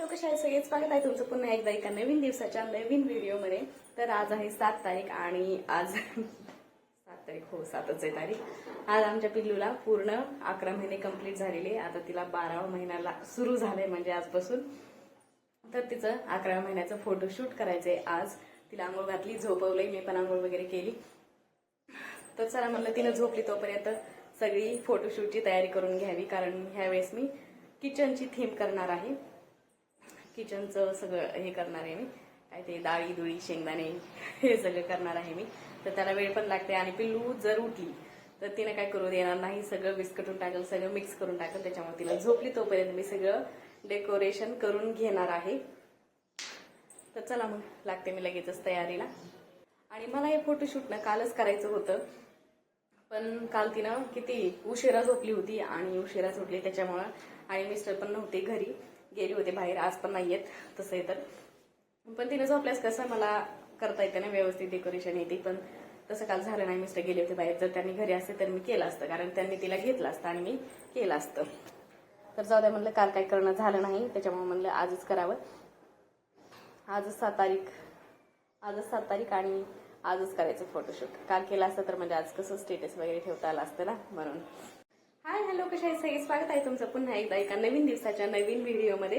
Hello कशा आहे सगळेच स्वागत आहे तुमचं पुन्हा एकदा एका नवीन दिवसाच्या नवीन व्हिडिओमध्ये. तर आज आहे सात तारीख आणि आज सात तारीख हो सातच आहे तारीख. आज आमच्या पिल्लूला पूर्ण अकरा महिने कंप्लीट झालेले. आता तिला बारावा महिन्याला सुरू झालंय म्हणजे आजपासून. तर तिचं अकरा महिन्याचं फोटोशूट करायचंय आज. तिला आंघोळ घातली झोपवलंय मी पण आंघोळ वगैरे केली. तर चला म्हणलं तिनं झोपली तोपर्यंत सगळी फोटोशूटची तयारी करून घ्यावी. कारण ह्यावेळेस मी किचनची थीम करणार आहे. किचनचं सगळं हे करणार आहे मी. काय ते डाळी दुळी शेंगदाणे हे सगळं करणार आहे मी. तर त्याला वेळ पण लागते आणि पिल्लू जर उठली तर तिने काय करू देणार नाही. सगळं विस्कटून टाकल सगळं मिक्स करून टाकल. त्याच्यामुळे तिला झोपली तोपर्यंत मी सगळं डेकोरेशन करून घेणार आहे. तर चला मग लागते मी लगेचच तयारीला. आणि मला हे फोटोशूट ना कालच करायचं होतं. पण काल तिनं किती उशिरा झोपली होती आणि उशिरा झोपली त्याच्यामुळं. आणि मिस्टर पण नव्हते घरी. गेले होते बाहेर आज पण नाही आहेत तसं आहे तर. पण तिने झोपल्यास कसं मला करता येते ना व्यवस्थित डेकोरेशन येते पण तसं काल झालं नाही मिस्टर गेले होते बाहेर. जर त्यांनी घरी असते तर मी केलं असतं कारण त्यांनी तिला घेतलं असतं आणि मी केलं असतं. तर जाऊ द्या म्हणलं काल काय करणं झालं नाही त्याच्यामुळे म्हणलं आजच करावं. आजच सात तारीख आजच सात तारीख आणि आजच करायचं फोटोशूट काल केलं असतं तर म्हणजे आज कसं स्टेटस वगैरे ठेवता आलं असतं ना म्हणून. हाय हॅलो कशा आहे सगळे? स्वागत आहे तुमचं पुन्हा एकदा एका नवीन दिवसाच्या नवीन व्हिडिओमध्ये.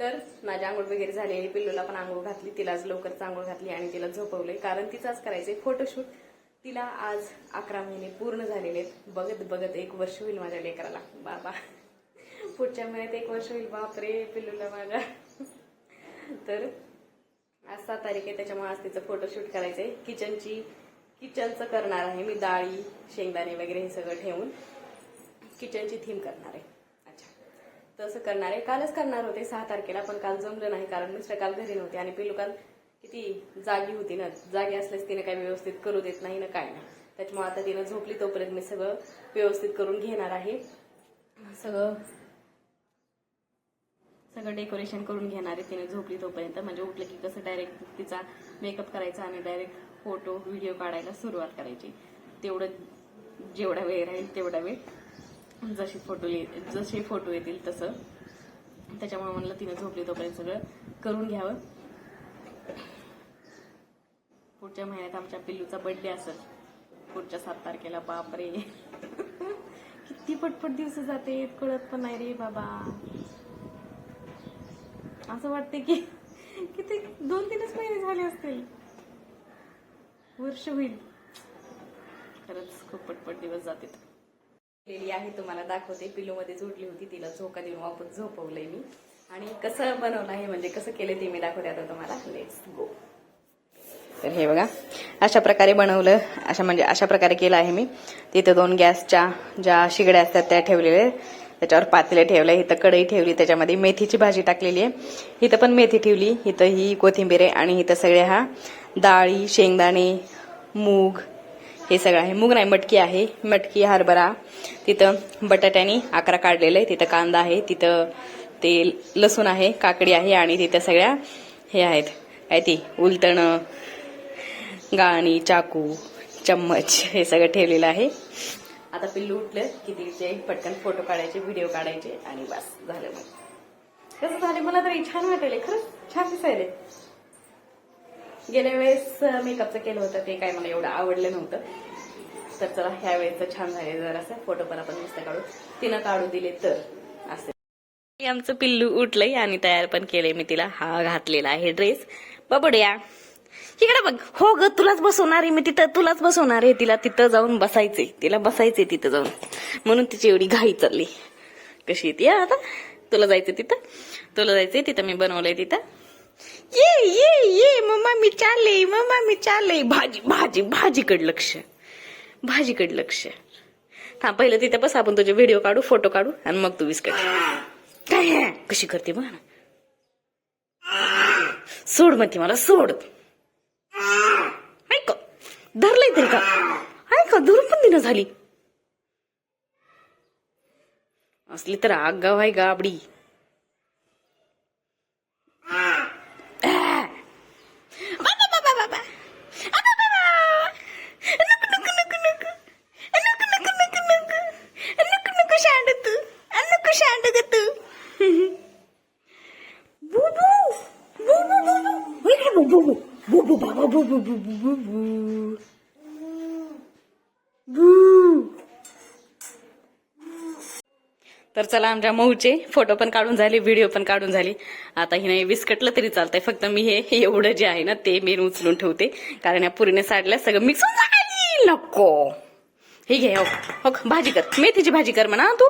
तर माझी आंघोळ वगैरे झालेली पिल्लूला पण आंघोळ घातली तिला आज लवकरच आंघोळ घातली आणि तिला झोपवले कारण तिचं आज करायचंय फोटोशूट तिला आज अकरा महिने पूर्ण झालेले आहेत. बघत बघत एक वर्ष होईल माझ्या लेकराला. बाबा. पुढच्या महिन्यात एक वर्ष होईल. बापरे पिल्लूला माझ्या. तर आज सात तारीख आहे त्याच्यामुळे आज तिचं फोटोशूट करायचंय. किचनची किचनचं करणार आहे मी डाळी शेंगदाणे वगैरे हे सगळं ठेवून. किचनची थीम करणार आहे. अच्छा. तसं करणार आहे. कालच करणार होते सहा तारखेला पण काल जमलं नाही कारण मिस्टर काल घरी नव्हते आणि पिलू काल किती जागी होती ना. जागी असल्यास तिने काही व्यवस्थित करू देत नाही ना काय नाही त्याच्यामुळे आता तिनं झोपली तोपर्यंत मी सगळं व्यवस्थित करून घेणार आहे. सगळं सगळं डेकोरेशन करून घेणार आहे तिने झोपली तोपर्यंत. म्हणजे उठलं की कसं डायरेक्ट तिचा मेकअप करायचा आणि डायरेक्ट फोटो व्हिडिओ काढायला सुरुवात करायची. तेवढं जेवढा वेळ राहील तेवढा वेळ जशी फोटो जसे फोटो येतील तसं. त्याच्यामुळे म्हणलं तिने झोपली तोपर्यंत सगळं करून घ्यावं. पुढच्या महिन्यात आमच्या पिल्लूचा बर्थडे असेल. पुढच्या सात तारखेला बापरे. किती पटपट दिवस जाते कळत पण नाही रे बाबा. असं वाटते की किती दोन तीनच महिने झाले असतील. वर्ष होईल. खरंच खूप पटपट दिवस जाते केलेली आहे तुम्हाला दाखवते. पिलोमध्ये जोडली होती तिला झोका देऊन वापस झोपवलंय मी. आणि कसं बनवलं आहे म्हणजे कसं केलं ते मी दाखवते आता तुम्हाला. लेट्स गो तर हे बघा अशा प्रकारे बनवलं अशा म्हणजे अशा प्रकारे केलं आहे मी. तिथं दोन गॅसच्या ज्या शिगड्या असतात त्या ठेवलेल्या आहेत. त्याच्यावर पातेले ठेवलं इथं कढई ठेवली त्याच्यामध्ये मेथीची भाजी टाकलेली आहे. इथं पण मेथी ठेवली इथं ही कोथिंबीर आहे आणि इथं सगळे हा डाळी शेंगदाणे मूग हे सगळं आहे. मूग नाही मटकी आहे. मटकी हरभरा तिथं बटाट्याने आकरा काढलेला आहे. तिथं कांदा आहे तिथं ते लसूण आहे काकडी आहे आणि तिथं सगळ्या हे आहेत. काय ती? उलटणं गाणी चाकू चम्मच हे सगळं ठेवलेलं आहे. आता पिल्लू उठलं की तिचे पटकन फोटो काढायचे व्हिडिओ काढायचे आणि बस झालं मग. कसं झालं? मला तरी छान वाटेल खरंच छान दिसायले गेल्या वेळेस मेकअपचं केलं होतं ते काय मला एवढं आवडलं नव्हतं. तर चला ह्या वेळेस छान झाले जरासं. फोटो पण आपण मस्त काढू. तिनं काढू दिले तर. असं. आमचं पिल्लू उठलंय आणि तयार पण केलंय मी तिला. हा घातलेला आहे ड्रेस बबड्या इकडे बघ. हो ग तुलाच बसवणार आहे मी तिथं. तुलाच बसवणार आहे. तिला तिथं जाऊन बसायचंय. तिला बसायचंय तिथं जाऊन. म्हणून तिची एवढी घाई चालली. कशी येते आता? तुला जायचं तिथं? तुला जायचंय तिथं? मी बनवलंय तिथं. ये ये ये मम्मा मी चालले मम्मा मी चालले. भाजी भाजी भाजीकडे लक्ष. भाजीकडे लक्ष. हा पहिलं तिथे बस आपण तुझे व्हिडिओ काढू फोटो काढू आणि मग तू विस्कट. काय कशी करते बघ. ना सोड म्हणते मला सोड. ऐक धरलंय तरी का? ऐका धरून पण दिनं झाली. असली तर आग गाव आहे गाबडी शांड तू नको शांड ग तू तर चला आमच्या मऊचे फोटो पण काढून झाले व्हिडिओ पण काढून झाली. आता हिने विस्कटलं तरी चालतंय. फक्त मी हे एवढं जे आहे ना ते मेन उचलून ठेवते. कारण या पुरीने साडल्या सगळं मिक्स होऊन नको. हे घे हो हो भाजी कर. मेथीची भाजी कर म्हणा तू.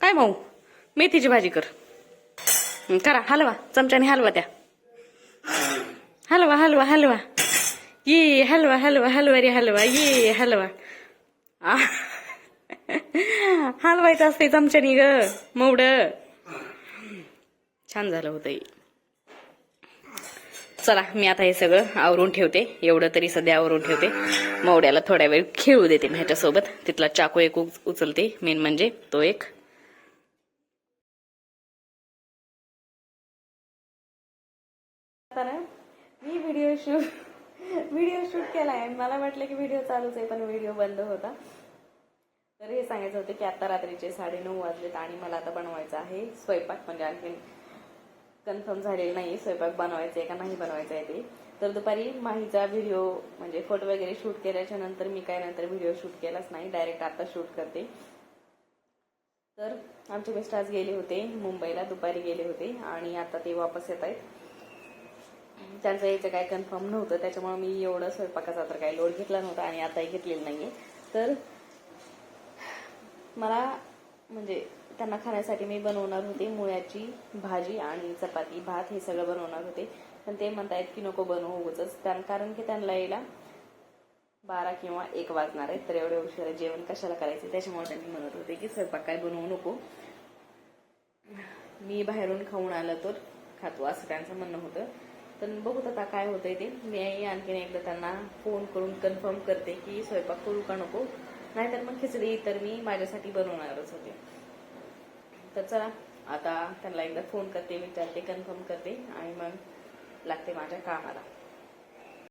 काय भाऊ मेथीची भाजी कर. करा हलवा. चमच्याने हलवा त्या हलवा हलवा ये हलवा हलवा हलवा रे हलवा ये हलवा आ. हलवायचं असते चमच्यानी ग मोवड छान झालं होतं चला मी आता हे सगळं आवरून ठेवते एवढं तरी सध्या आवरून ठेवते मवड्याला थोड्या वेळ खेळू देते मी ह्याच्यासोबत तिथला चाकू एक उचलते मेन म्हणजे तो एक आता ना मी व्हिडिओ शूट व्हिडिओ शूट केलाय. मला वाटलं की व्हिडिओ चालूच आहे पण व्हिडिओ बंद होता. तर हे सांगायचं होतं की आता रात्रीचे साडेनऊ वाजलेत आणि मला आता बनवायचं आहे स्वयंपाक. म्हणजे आणखी कन्फर्म झालेलं नाही स्वयंपाक बनवायचा आहे का नाही बनवायचा आहे ते. तर दुपारी माहीचा व्हिडिओ म्हणजे फोटो वगैरे शूट केल्याच्यानंतर मी काय नंतर व्हिडिओ शूट केलाच नाही डायरेक्ट आता शूट करते. तर आमचे मिस्टर आज गेले होते मुंबईला दुपारी गेले होते आणि आता ते वापस येत आहेत. त्यांचं यायचं काय कन्फर्म नव्हतं. त्याच्यामुळे मी एवढं स्वयंपाकाचा तर काही लोड घेतला नव्हता आणि आताही घेतलेला नाहीये. तर मला म्हणजे त्यांना खाण्यासाठी मी बनवणार होते मुळ्याची भाजी आणि चपाती भात हे सगळं बनवणार होते. पण ते म्हणतायत की नको बनवू उगच कारण की त्यांना यायला बारा किंवा एक वाजणार आहेत. तर एवढ्या उशिरा जेवण कशाला करायचं? त्याच्यामुळे त्यांनी म्हणत होते की स्वयंपाक काय बनवू नको. मी बाहेरून खाऊन आलं तर खातो असं त्यांचं म्हणणं होतं. तर बघूत आता काय होतंय ते. मी आणखीन एकदा त्यांना फोन करून कन्फर्म करते की स्वयंपाक करू का नको. नाहीतर मग खिचडी तर मी माझ्यासाठी बनवणारच होते. तर चला आता त्यांना एकदा फोन करते विचारते कन्फर्म करते आणि मग लागते माझ्या कामाला.